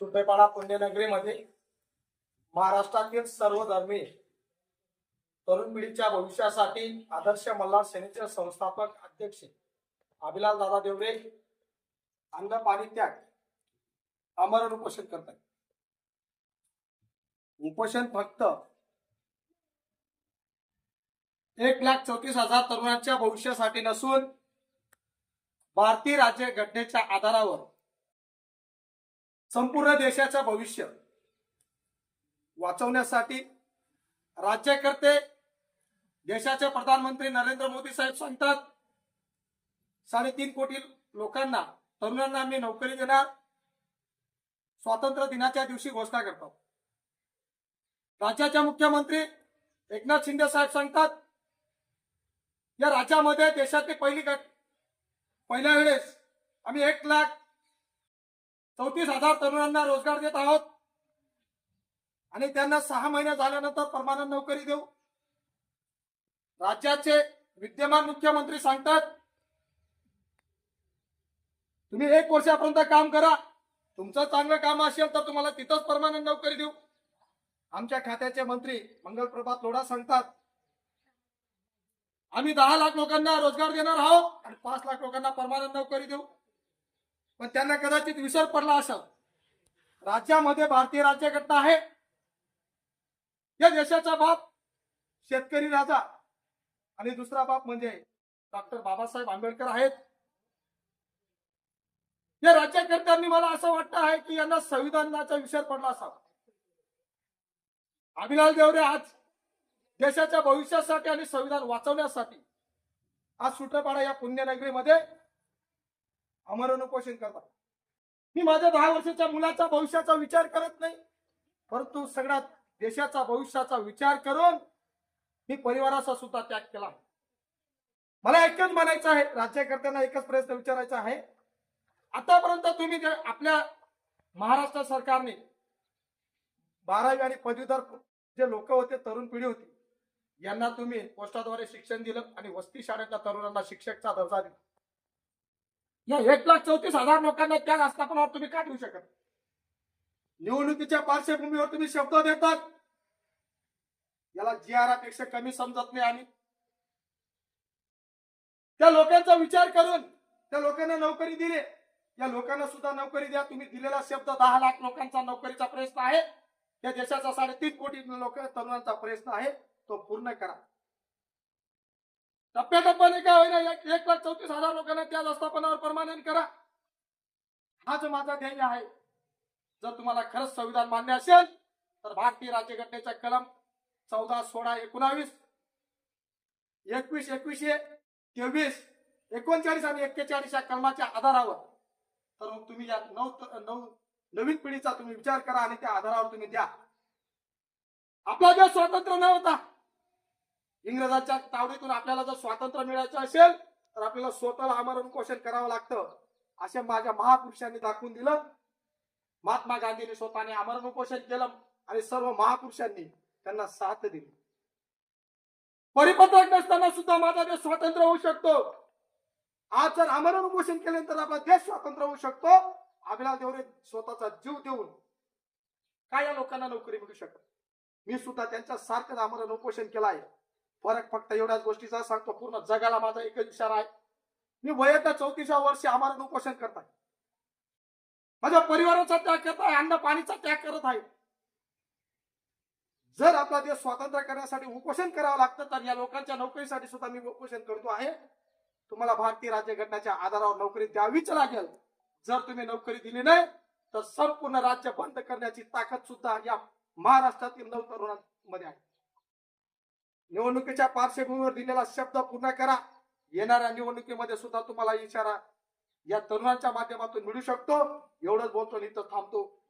सुपेपाडा पुण्यनगरीमध्ये महाराष्ट्रातील सर्व धर्मी तरुण पिढीच्या भविष्यासाठी आदर्श मल्हार सेनेचे संस्थापक अध्यक्ष अभिलाल दादा देवरे अन्न पाणी त्याग अमरण उपोषण करतात. उपोषण फक्त एक लाख चौतीस हजार तरुणांच्या भविष्यासाठी नसून भारतीय राज्य घटनेच्या आधारावर संपूर्ण देशाचं भविष्य वाचवण्यासाठी राज्यकर्ते देशाचे प्रधानमंत्री नरेंद्र मोदी साहेब सांगतात साडेतीन कोटी लोकांना तरुणांना आम्ही नोकरी देणार स्वातंत्र्य दिनाच्या दिवशी घोषणा करतो. राज्याचे मुख्यमंत्री एकनाथ शिंदे साहेब सांगतात या राज्यामध्ये देशातली पहिली गट पहिल्या वेळेस आम्ही एक लाख चौतीस हजार तरुणांना रोजगार देत आहोत. आणि त्यांना सहा महिने झाल्यानंतर परमानंट नोकरी देऊ. राज्याचे विद्यमान मुख्यमंत्री सांगतात तुम्ही एक वर्षापर्यंत काम करा. तुमचं चांगलं काम असेल तर तुम्हाला तिथंच परमानंट नोकरी देऊ. आमच्या खात्याचे मंत्री मंगल प्रभात लोढा सांगतात आम्ही दहा लाख लोकांना रोजगार देणार आहोत आणि पाच लाख लोकांना परमानंट नोकरी देऊ. पण त्यांना कदाचित विसर पडला असेल. राज्यामध्ये भारतीय राज्यघटना आहे. या देशाचा बाप शेतकरी राजा आणि दुसरा बाप म्हणजे डॉक्टर बाबासाहेब आंबेडकर आहेत. या राज्यकर्त्यांनी मला असं वाटतं आहे की यांना संविधानाचा विसर पडला असावा. अभिलाल देवरे आज देशाच्या भविष्यासाठी आणि संविधान वाचवण्यासाठी आज सुटपाडा या पुण्यनगरीमध्ये अमरण उपोषण करतात मी माझ्या दहा वर्षाच्या मुलाचा भविष्याचा विचार करत नाही. परंतु सगळ्यात देशाचा भविष्याचा विचार करून मी परिवाराचा सुद्धा त्याग केला. मला एकच म्हणायचं आहे राज्यकर्त्यांना एकच प्रश्न विचारायचा आहे. आतापर्यंत तुम्ही आपल्या महाराष्ट्र सरकारने बारावी आणि पदवीधर जे लोक होते तरुण पिढी होती यांना तुम्ही पोस्टाद्वारे शिक्षण दिलं आणि वस्ती शाळेतल्या तरुणांना शिक्षकचा दर्जा दिला. या एक लाख चौतीस हजार लोकांना त्या आस्थापनावर तुम्ही का देऊ शकत? निवडणुकीच्या पार्श्वभूमीवर तुम्ही शब्द देतात. याला जी आरपेक्षा कमी समजत नाही आणि त्या लोकांचा विचार करून त्या लोकांना नोकरी दिली. या लोकांना सुद्धा नोकरी द्या. तुम्ही दिलेला शब्द दहा लाख लोकांचा नोकरीचा प्रयत्न आहे. या देशाचा साडेतीन कोटी लोक तरुणांचा प्रयत्न आहे. तो पूर्ण करा. टप्प्याटप्प्याने काय होईना एक एक लाख चौतीस हजार लोकांना त्या आस्थापनावर परमानंट करा. हाच माझा ध्येय आहे. जर तुम्हाला खरंच संविधान मान्य असेल तर भारतीय राज्यघटनेचा कलम चौदा सोळा एकोणावीस एकवीस एकवीसशे तेवीस एकोणचाळीस आणि एक्केचाळीस या कलमाच्या आधारावर तर मग तुम्ही या नऊ नऊ नवीन पिढीचा तुम्ही विचार करा आणि त्या आधारावर तुम्ही द्या. आपला जो स्वातंत्र्य नव्हता इंग्रजांच्या तावडीतून आपल्याला जर स्वातंत्र्य मिळायचं असेल तर आपल्याला स्वतःला आमरण उपोषण करावं लागतं. असे माझ्या महापुरुषांनी दाखवून दिलं. महात्मा गांधींनी स्वतःने आमरण उपोषण केलं आणि सर्व महापुरुषांनी त्यांना साथ दिली. परिपत्रक नसताना सुद्धा माझा देश स्वातंत्र्य होऊ शकतो. आज जर आमरण उपोषण केल्यानंतर आपला देश स्वातंत्र्य होऊ शकतो अभिलाष देवरे स्वतःचा जीव देऊन काय या लोकांना नोकरी मिळू शकत? मी सुद्धा त्यांच्या सारखं आमरण उपोषण केलं आहे. फरक फक्त एवढ्याच गोष्टीचा सांगतो. पूर्ण जगाला माझा एकच विचार आहे. मी वयाच्या चौतीसव्या वर्षी आम्हाला उपोषण करत आहे माझ्या परिवाराचा त्याग करत आहे अन्न पाणीचा त्याग करत आहे. जर आपला देश स्वातंत्र्य करण्यासाठी उपोषण करावं लागतं तर या लोकांच्या नोकरीसाठी सुद्धा मी उपोषण करतो आहे. तुम्हाला भारतीय राज्यघटनेच्या आधारावर नोकरी द्यावीच लागेल. जर तुम्ही नोकरी दिली नाही तर संपूर्ण राज्य बंद करण्याची ताकद सुद्धा या महाराष्ट्रातील नऊ तरुणांमध्ये आहे. निवडणुकीच्या पार्श्वभूमीवर दिलेला शब्द पूर्ण करा. येणाऱ्या निवडणुकीमध्ये सुद्धा तुम्हाला इशारा या तरुणांच्या माध्यमातून मिळू शकतो. एवढंच बोलतो आणि इथं थांबतो.